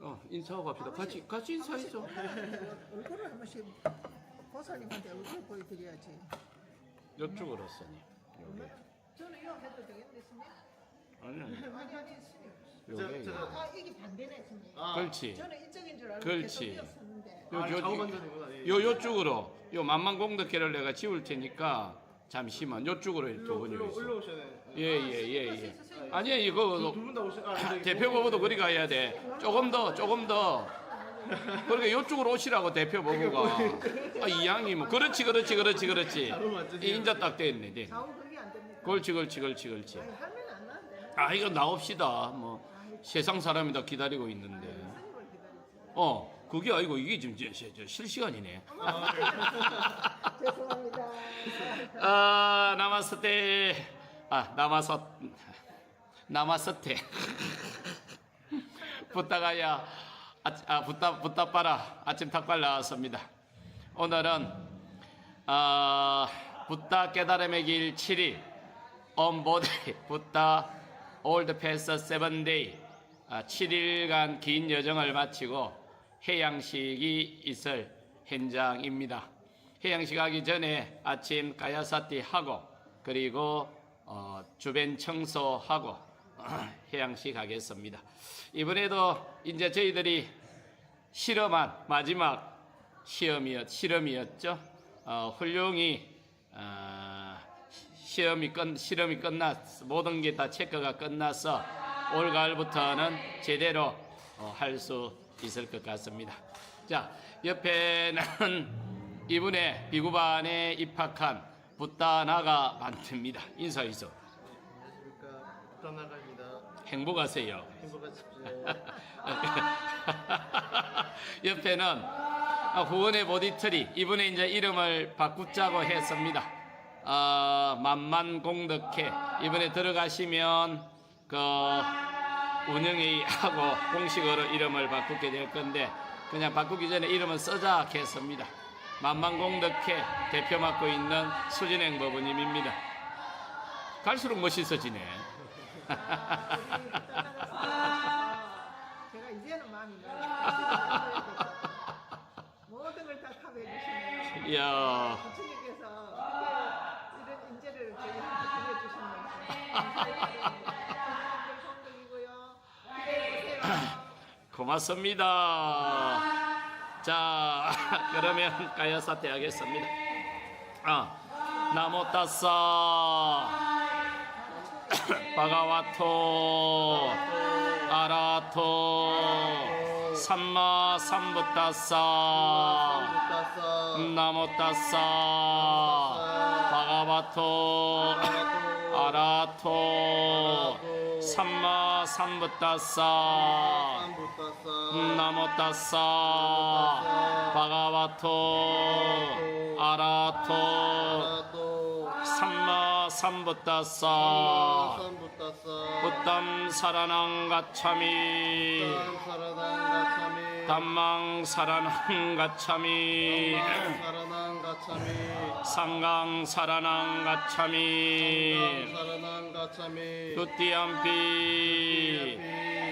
어, 인사하고 갑시다. 같이 같이 인사해줘. 얼굴을 한 번씩 보살님한테 얼굴 보여드려야지. 이쪽으로 써니. 여기. 저는 이거 해도 되겠네, 스님? 아니 아니. 아니, 아니, 스님. 여기. 저- 아, 이게 반대네, 스님. 아, 그렇지. 저는 이쪽인 줄 알고 그렇지. 계속 이었었는데. 요, 아, 요, 좌우반전이구나. 예. 요, 요쪽으로, 요 만만공덕회를 내가 지울 테니까, 잠시만, 요쪽으로 두 분이 올라 있어. 올라오셔야 돼. 예, 예, 예, 예. 아니야, 이거, 두분 다 오셔. 아, 저기 대표 보고도 그리 가야 돼. 조금 더, 조금 더. 그러니까 요쪽으로 오시라고 대표 보고가. 아, 이 양이 뭐. 그렇지, 그렇지, 그렇지, 그렇지. 이 인자 딱 됐네, 네. 좌우 그게 안 됩니까? 그렇지, 그렇지, 그렇지, 그렇지. 아니, 하면 안 나는데. 아, 이거 나옵시다. 뭐, 세상 사람이 다 기다리고 있는데. 스님을 기다리지. 어, 그게 아니고 이게 지금 저, 저, 저 실시간이네. 죄송합니다. 아, 나마스테. 아, 나마서, 나마스테. 부탁하야, 아, 아 부탁, 부탁바라. 아침 탁발 나왔습니다. 오늘은, 아, 부탁 깨달음의 길 7일, 온보디, 부탁 올드 패스 세븐데이, 아, 7일간 긴 여정을 마치고 해양식이 있을 현장입니다. 해양식 하기 전에 아침 가야사티 하고 그리고 어, 주변 청소하고 해양식 하겠습니다. 이번에도 이제 저희들이 실험한 마지막 시험이었 실험이었죠. 어, 훌륭히 어, 시험이 끝 실험이 끝났 모든 게 다 체크가 끝나서 올 가을부터는 제대로 어, 할수 있을 것 같습니다. 자 옆에는 이분의 비구반에 입학한 붓다나가 많습니다. 인사해서 안녕하십니까. 떠나갑니다. 행복하세요. 행복하십시오. 옆에는 후원의 보디트리 이분의 이제 이름을 바꾸자고 했습니다. 어, 만만공덕회 이번에 들어가시면 그 운영회의하고 공식으로 이름을 바꾸게 될 건데 그냥 바꾸기 전에 이름은 써자 했습니다. 만만공덕회 대표 맡고 있는 수진행 법원님입니다. 갈수록 멋있어지네. 제가 이제는 마음이. 모든 걸다 커버해 주시네요. 이야. 부처님께서 이런 인재를 저희한테. 기대해 보세요. 고맙습니다. 자, 그러면 가야사태 하겠습니다. 아, 나모타사 바가와토 아라토 삼마 삼부타사. 나모타사 바가와토 아라토 삼마 삼부타사. 나모타사 바가와토 아라토. 삼마 삼부타사. 부담 사라낭 가차미. 담망 사라낭 가차미. 상강 사라낭 가차미. 두띠암피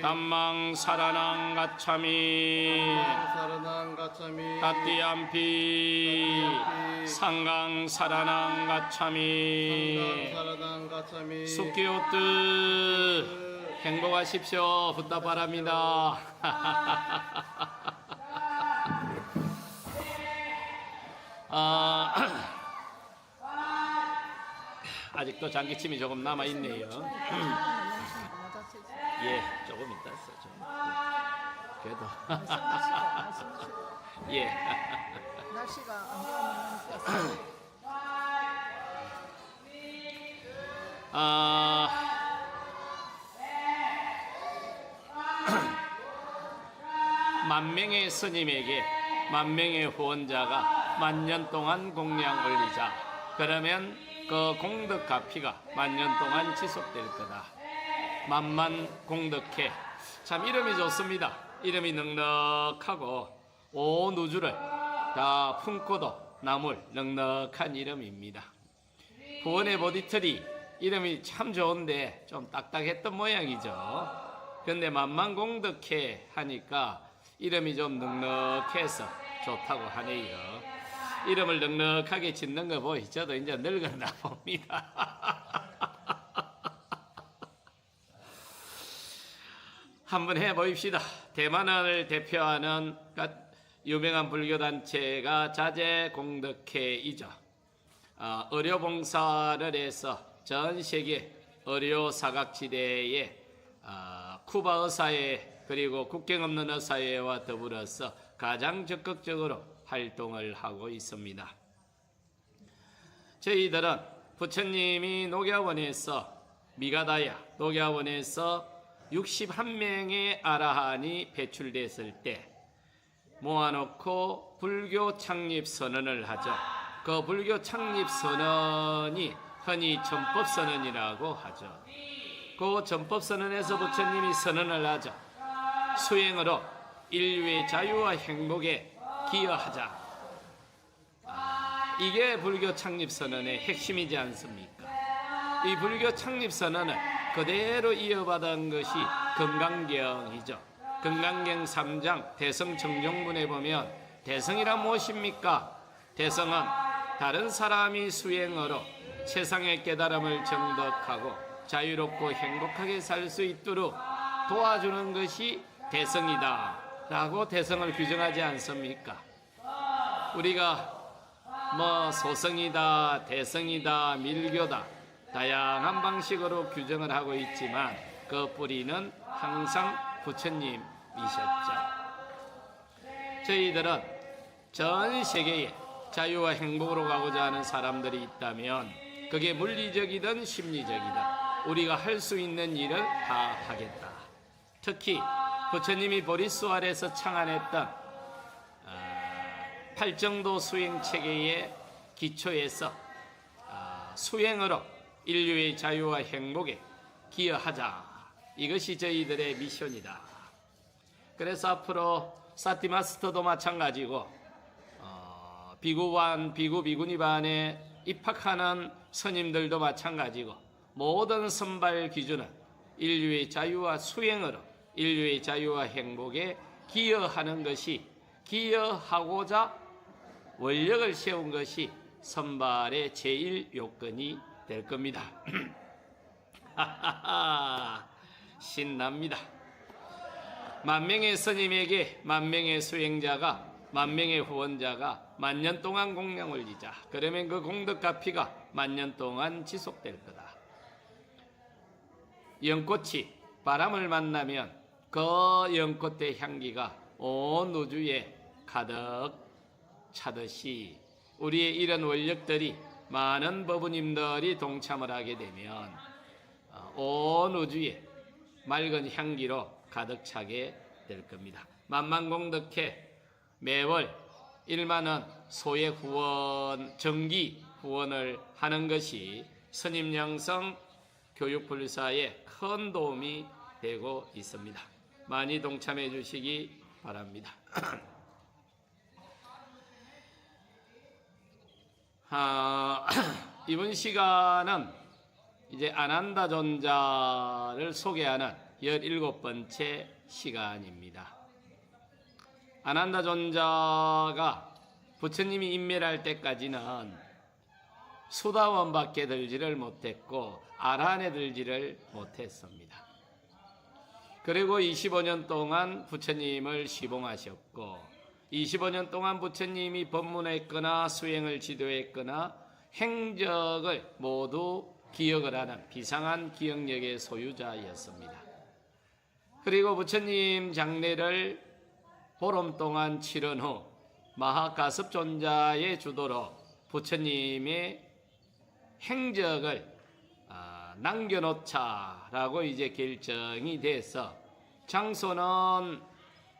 담망 사라낭 사라낭 가차미. 따띠암피 사라낭 사라낭 상강 사라낭 가차미 사라당 가차미. 숙기오뜨 행복하십시오 부탁 바랍니다 아, 아직도 장기침이 조금 남아 있네요. 예, 조금 있다 써 좀. 그래도 예. 날씨가 안 좋으면 아, 만 명의 스님에게 만 명의 후원자가 만년 동안 공양 올리자. 그러면 그 공덕 가피가 만년 동안 지속될 거다. 만만 공덕해. 참 이름이 좋습니다. 이름이 넉넉하고 온 우주를 다 품고도 남을 넉넉한 이름입니다. 구원의 보디트리 이름이 참 좋은데 좀 딱딱했던 모양이죠. 근데 만만공덕해 하니까 이름이 좀 넉넉해서 좋다고 하네요. 이름을 넉넉하게 짓는 거 보이 저도 이제 늙었나 봅니다. 한번 해보입시다. 대만을 대표하는 가- 유명한 불교 단체가 자제 공덕회이죠. 어, 의료 봉사를 해서 전 세계 의료 사각지대에 어, 쿠바 의사회 그리고 국경 없는 의사회와 더불어서 가장 적극적으로 활동을 하고 있습니다. 저희들은 부처님이 녹야원에서 미가다야 녹야원에서 61명의 아라한이 배출됐을 때 모아놓고 불교 창립 선언을 하죠. 그 불교 창립 선언이 흔히 전법 선언이라고 하죠. 그 전법 선언에서 부처님이 선언을 하죠. 수행으로 인류의 자유와 행복에 기여하자. 아, 이게 불교 창립 선언의 핵심이지 않습니까? 이 불교 창립 선언을 그대로 이어받은 것이 금강경이죠. 금강경 3장 대성정종문에 보면 대성이란 무엇입니까? 대성은 다른 사람이 수행으로 세상의 깨달음을 정덕하고 자유롭고 행복하게 살 수 있도록 도와주는 것이 대성이다. 라고 대성을 규정하지 않습니까? 우리가 뭐 소성이다, 대성이다, 밀교다 다양한 방식으로 규정을 하고 있지만 그 뿌리는 항상 부처님이셨죠. 저희들은 전 세계에 자유와 행복으로 가고자 하는 사람들이 있다면 그게 물리적이든 심리적이든 우리가 할 수 있는 일을 다 하겠다. 특히 부처님이 보리수알에서 창안했던 아, 팔정도 수행 체계의 기초에서 아, 수행으로 인류의 자유와 행복에 기여하자. 이것이 저희들의 미션이다. 그래서 앞으로 사티마스터도 마찬가지고 어, 비구반, 비구, 비구니반에 입학하는 스님들도 마찬가지고 모든 선발 기준은 인류의 자유와 수행으로 인류의 자유와 행복에 기여하는 것이 기여하고자 원력을 세운 것이 선발의 제일 요건이 될 겁니다. 신납니다. 만 명의 스님에게 만 명의 수행자가 만 명의 후원자가 만년 동안 공양을 올리자. 그러면 그 공덕 가피가 만년 동안 지속될 거다. 연꽃이 바람을 만나면 그 연꽃의 향기가 온 우주에 가득 차듯이 우리의 이런 원력들이 많은 법부님들이 동참을 하게 되면 어, 온 우주에 맑은 향기로 가득 차게 될 겁니다. 만만공덕회 매월 1만원 소액 후원, 정기 후원을 하는 것이 스님 양성 교육 불사에 큰 도움이 되고 있습니다. 많이 동참해 주시기 바랍니다. 아, 이번 시간은 이제 아난다 존자를 소개하는 17번째 시간입니다. 아난다 존자가 부처님이 인멸할 때까지는 수다원밖에 들지를 못했고 아란에 들지를 못했습니다. 그리고 25년 동안 부처님을 시봉하셨고 25년 동안 부처님이 법문했거나 수행을 지도했거나 행적을 모두 기억을 하는 비상한 기억력의 소유자였습니다. 그리고 부처님 장례를 보름 동안 치른 후 마하가섭존자의 주도로 부처님의 행적을 아, 남겨놓자라고 이제 결정이 돼서 장소는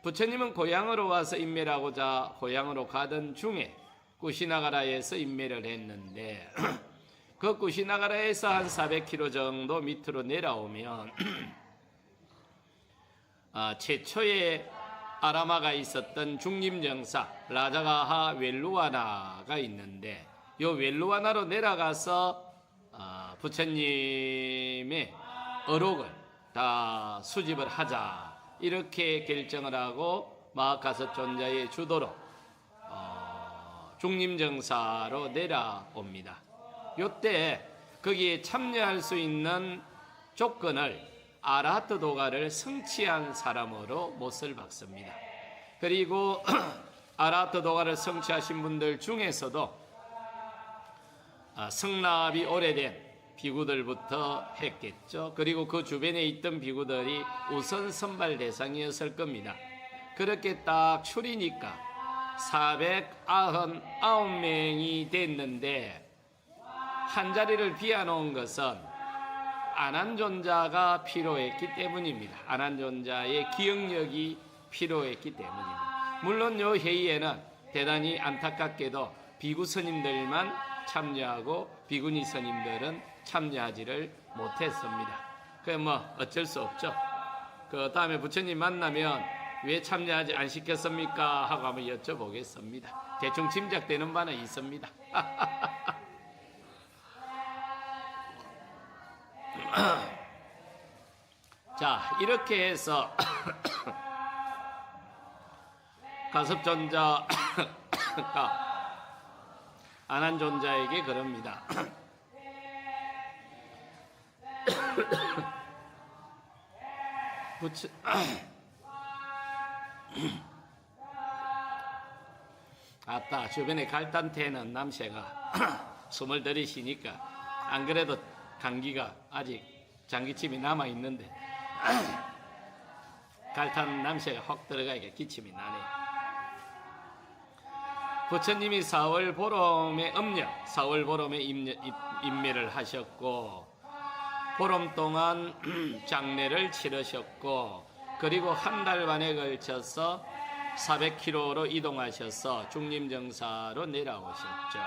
부처님은 고향으로 와서 인멸하고자 고향으로 가던 중에 꾸시나가라에서 인멸을 했는데 그 꾸시나가라에서 한 400km 정도 밑으로 내려오면 아, 최초의 아라마가 있었던 중림정사 라자가하 웰루아나가 있는데 요 웰루아나로 내려가서 아, 부처님의 어록을 다 수집을 하자 이렇게 결정을 하고 마하카서 존자의 주도로 어, 중림정사로 내려옵니다. 요때 거기에 참여할 수 있는 조건을 아라하트 도가를 성취한 사람으로 못을 박습니다. 그리고 아라하트 도가를 성취하신 분들 중에서도 아, 성납이 오래된 비구들부터 했겠죠. 그리고 그 주변에 있던 비구들이 우선 선발 대상이었을 겁니다. 그렇게 딱 추리니까 499명이 됐는데 한 자리를 비워놓은 것은 안한존자가 필요했기 때문입니다. 안한존자의 기억력이 필요했기 때문입니다. 물론 요 회의에는 대단히 안타깝게도 비구 스님들만 참여하고 비구니 스님들은 참여하지를 못했습니다. 그뭐 어쩔 수 없죠. 그 다음에 부처님 만나면 왜 참여하지 안 시켰습니까? 하고 한번 여쭤보겠습니다. 대충 짐작되는 바는 있습니다. 자, 이렇게 해서 가섭존자가 안한존자에게 그럽니다. 부처 아따 주변에 갈단태는 남새가 숨을 들이쉬니까 안 그래도 감기가 아직 장기침이 남아 있는데 갈탄 남새가 확 들어가니까 기침이 나네. 부처님이 4월 보름의 음력, 4월 보름에 임매를 하셨고 보름 동안 장례를 치르셨고 그리고 한 달 반에 걸쳐서 400km로 이동하셔서 중림정사로 내려오셨죠.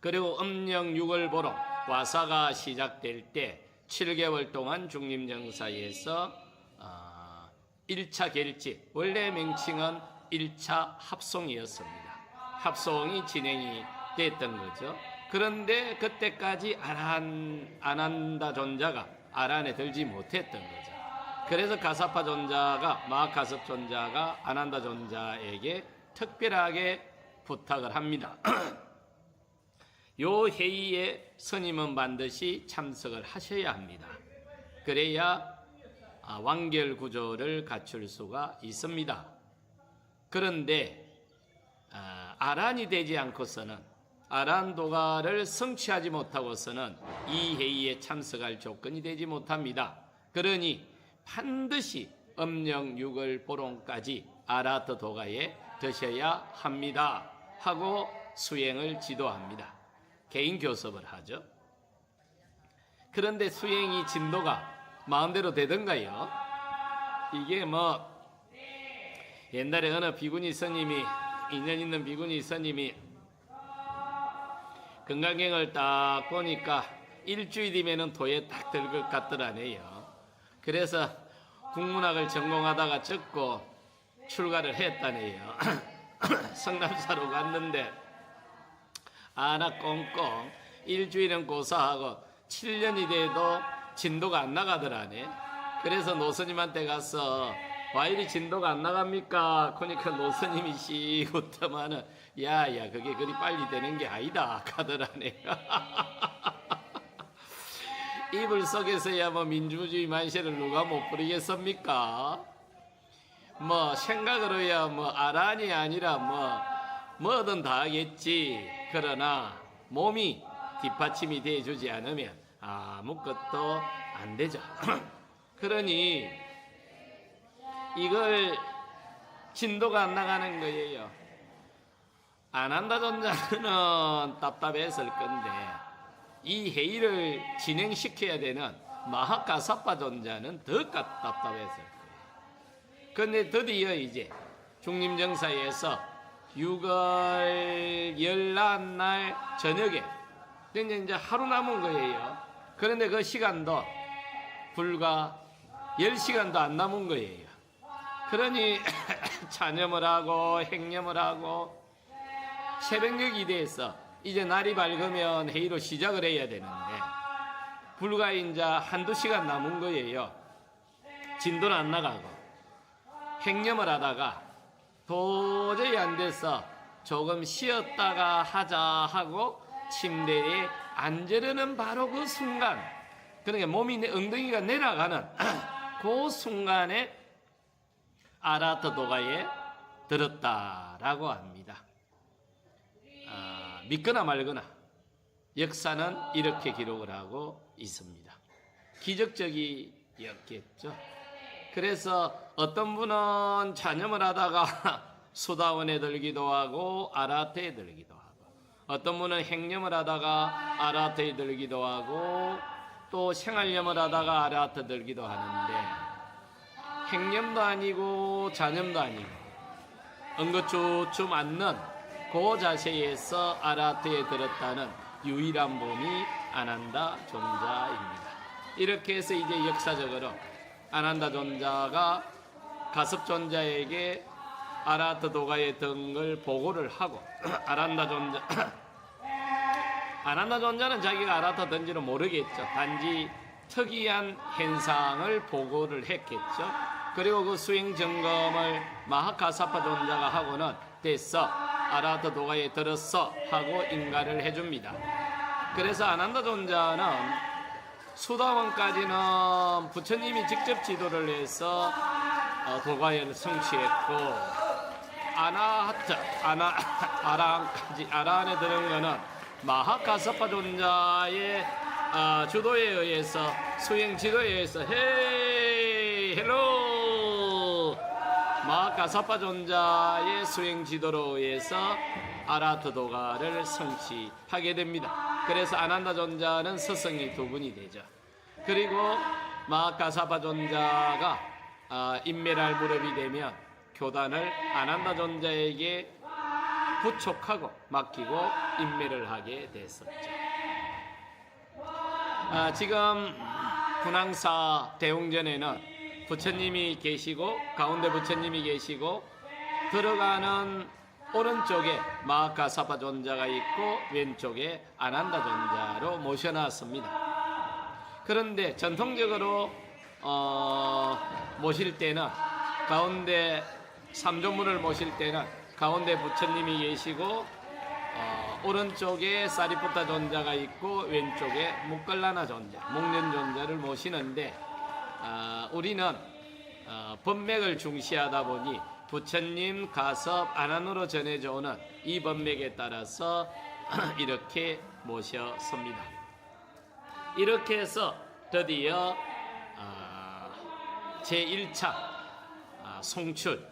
그리고 음력 6월 보름 와사가 시작될 때 7개월 동안 중림정사에서 어, 1차 결집 원래 명칭은 1차 합송이었습니다. 합송이 진행이 됐던 거죠. 그런데 그때까지 아란, 아난다 존자가 아란에 들지 못했던 거죠. 그래서 가사파 존자가 마하카섭 존자가 아난다 존자에게 특별하게 부탁을 합니다. 요 회의에 스님은 반드시 참석을 하셔야 합니다. 그래야 아, 완결 구조를 갖출 수가 있습니다. 그런데 아, 아란이 되지 않고서는 아란 도가를 성취하지 못하고서는 이 회의에 참석할 조건이 되지 못합니다. 그러니 반드시 음력 6월 보름까지 아라트 도가에 드셔야 합니다. 하고 수행을 지도합니다. 개인 교섭을 하죠. 그런데 수행이 진도가 마음대로 되던가요? 이게 뭐 옛날에 어느 비구니 스님이 인연 있는 비구니 스님이 건강경을 딱 보니까 일주일이면은 도에 딱 들 것 같더라네요. 그래서 국문학을 전공하다가 적고 출가를 했다네요. 성남사로 갔는데 아나 꽁꽁 일주일은 고사하고 7년이 돼도 진도가 안 나가더라네. 그래서 노스님한테 가서 와 이리 진도가 안 나갑니까? 그러니까 노스님이 씩 웃더만은 야야 그게 그리 빨리 되는 게 아니다 하더라네. 이불 속에서야 뭐 민주주의 만세를 누가 못 부리겠습니까? 뭐 생각으로야 뭐 아란이 아니라 뭐 뭐든 다 하겠지. 그러나 몸이 뒷받침이 돼주지 않으면 아무것도 안 되죠. 그러니 이걸 진도가 안 나가는 거예요. 안 한다 존자는 답답했을 건데 이 회의를 진행시켜야 되는 마하카사파 존자는 더 답답했을 거예요. 근데 드디어 이제 중림정사에서 6월 열날 저녁에 이제 이제 하루 남은 거예요. 그런데 그 시간도 불과 10시간도 안 남은 거예요. 그러니 찬염을 하고 행념을 하고 새벽녘이 돼서 이제 날이 밝으면 회의로 시작을 해야 되는데 불과 이제 한두 시간 남은 거예요. 진도는 안 나가고 행념을 하다가 도저히 안 돼서 조금 쉬었다가 하자 하고 침대에 앉으려는 바로 그 순간 그러니까 몸이 내 엉덩이가 내려가는 그 순간에 아라트 도가에 들었다라고 합니다. 아, 믿거나 말거나 역사는 이렇게 기록을 하고 있습니다. 기적적이었겠죠. 그래서 어떤 분은 찬염을 하다가 수다원에 들기도 하고 아라테에 들기도 하고 어떤 분은 행념을 하다가 아라테에 들기도 하고 또 생활염을 하다가 아라테 들기도 하는데 행념도 아니고 잔염도 아니고 엉거쭈쭈 맞는 그 자세에서 아라트에 들었다는 유일한 분이 아난다 존자입니다. 이렇게 해서 이제 역사적으로 아난다 존자가 가섭 존자에게 아라트 도가의 등을 보고를 하고 아란다 존자 아난다 존자는 자기가 아라트 든지는 모르겠죠. 단지 특이한 현상을 보고를 했겠죠. 그리고 그 수행 점검을 마하카사파 존자가 하고는 됐어. 아라트 도가에 들었어. 하고 인가를 해줍니다. 그래서 아난다 존자는 수다원까지는 부처님이 직접 지도를 해서 어, 도가에를 성취했고 아나하트 아나 아라한까지 아라한에 드는 거는 마하카사파 존자의 아, 주도에 의해서 수행 지도에 의해서 헤이 헬로 마하카사파 존자의 수행 지도로 의해서 아라트 도가를 성취하게 됩니다. 그래서 아난다 존자는 스승이 두 분이 되죠. 그리고 마하카사파 존자가 아, 인멸할 무렵이 되면 교단을 아난다 존자에게 부촉하고 맡기고 인멸을 하게 됐었죠. 아, 지금 분황사 대웅전에는 부처님이 계시고 가운데 부처님이 계시고 들어가는 오른쪽에 마하카사파 존자가 있고 왼쪽에 아난다 존자로 모셔놨습니다. 그런데 전통적으로 어, 모실 때는 가운데 삼존문을 모실 때는 가운데 부처님이 계시고 어, 오른쪽에 사리푸타 존자가 있고 왼쪽에 묵갈라나 존자, 목련 존자를 모시는데 아, 우리는 어, 법맥을 중시하다 보니 부처님 가섭 안안으로 전해져 오는 이 법맥에 따라서 이렇게 모셔섭니다. 이렇게 해서 드디어 아, 제1차 아, 송출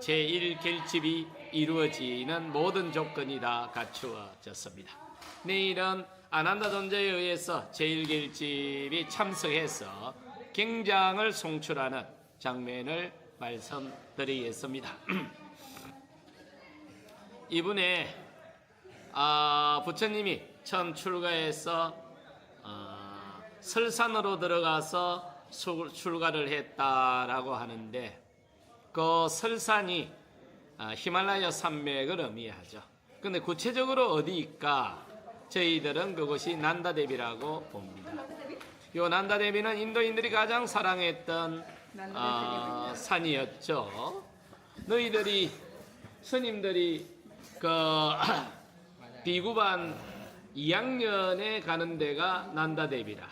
제1결집이 이루어지는 모든 조건이 다 갖추어졌습니다. 내일은 아난다 존재에 의해서 제1결집이 참석해서 경장을 송출하는 장면을 말씀드리겠습니다. 이분의 아, 부처님이 처음 출가해서 어, 설산으로 들어가서 수- 출가를 했다라고 하는데 그 설산이 아, 히말라야 산맥을 의미하죠. 근데 구체적으로 어디일까? 저희들은 그것이 난다대비라고 봅니다. 요 난다 대비는 인도인들이 가장 사랑했던 아, 산이었죠. 너희들이 스님들이 그 비구반 2학년에 가는 데가 난다 대비라.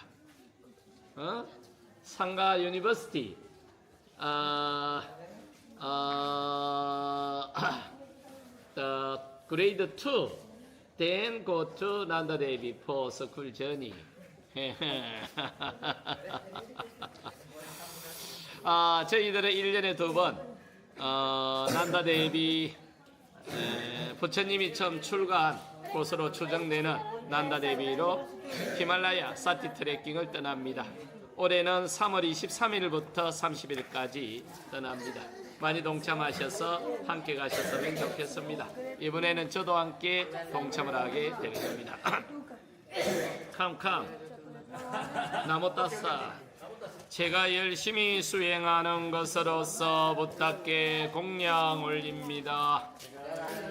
어? 상가 유니버시티. 아, 아, the grade 2 then go to Devi for school journey. 아, 저희들은 1년에 두 번, 어, 난다 대비 에, 부처님이 처음 출가한 곳으로 추정되는 난다 대비로 히말라야 사티 트레킹을 떠납니다. 올해는 3월 23일부터 30일까지 떠납니다. 많이 동참하셔서 함께 가셨으면 좋겠습니다. 이번에는 저도 함께 동참을 하게 될 겁니다. 캄캄 따싸 제가 열심히 수행하는 것으로서 부탁께 공양 올립니다.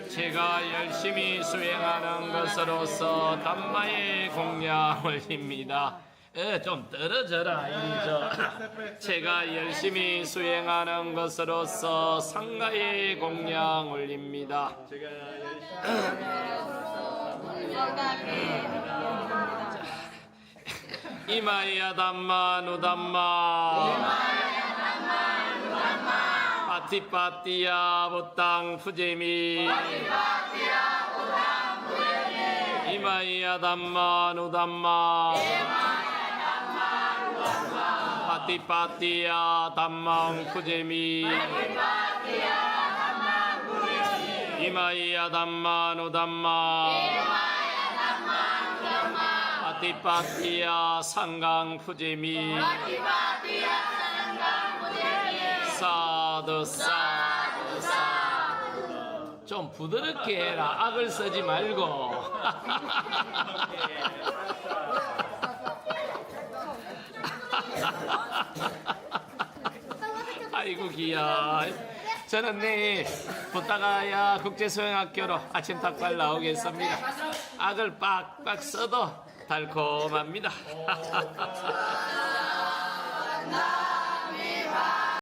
제가 열심히 수행하는 것으로서 담마의 공양 올립니다. 에, 좀 떨어져라 이리 저. 제가 열심히 수행하는 것으로서 상가의 공양 올립니다. 이마야 담마 누담마 파티파티야 보땅 푸제미 이마야 담마 누담마 파티파티야 담망 푸 제미 이마야 담마 누담마 파티파티야 상강 푸제미. 사드 사드 사드 좀 부드럽게 해라. 악을 쓰지 말고. 아이고 기야. 저는 내일 부타가야 국제수영학교로 아침 닭발 나오겠습니다. 악을 빡빡 써도 달콤합니다